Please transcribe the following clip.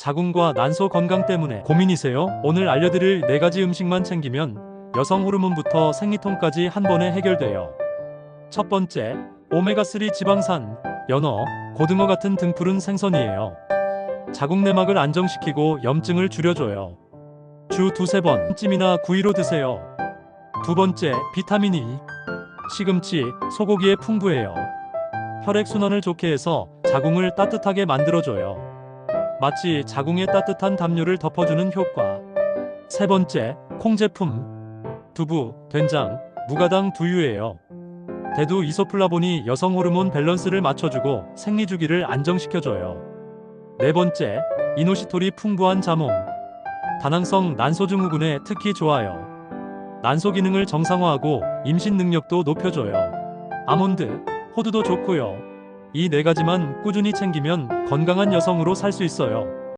자궁과 난소 건강 때문에 고민이세요? 오늘 알려드릴 4가지 음식만 챙기면 여성 호르몬부터 생리통까지 한 번에 해결돼요. 첫 번째, 오메가3 지방산, 연어, 고등어 같은 등푸른 생선이에요. 자궁 내막을 안정시키고 염증을 줄여줘요. 주 두세 번 찜이나 구이로 드세요. 두 번째, 비타민 E. 시금치, 소고기에 풍부해요. 혈액순환을 좋게 해서 자궁을 따뜻하게 만들어줘요. 마치 자궁에 따뜻한 담요를 덮어주는 효과. 세 번째, 콩 제품. 두부, 된장, 무가당 두유예요. 대두 이소플라본이 여성 호르몬 밸런스를 맞춰주고 생리 주기를 안정시켜줘요. 네 번째, 이노시톨이 풍부한 자몽. 다낭성 난소 증후군에 특히 좋아요. 난소 기능을 정상화하고 임신 능력도 높여줘요. 아몬드, 호두도 좋고요. 이 네 가지만 꾸준히 챙기면 건강한 여성으로 살 수 있어요.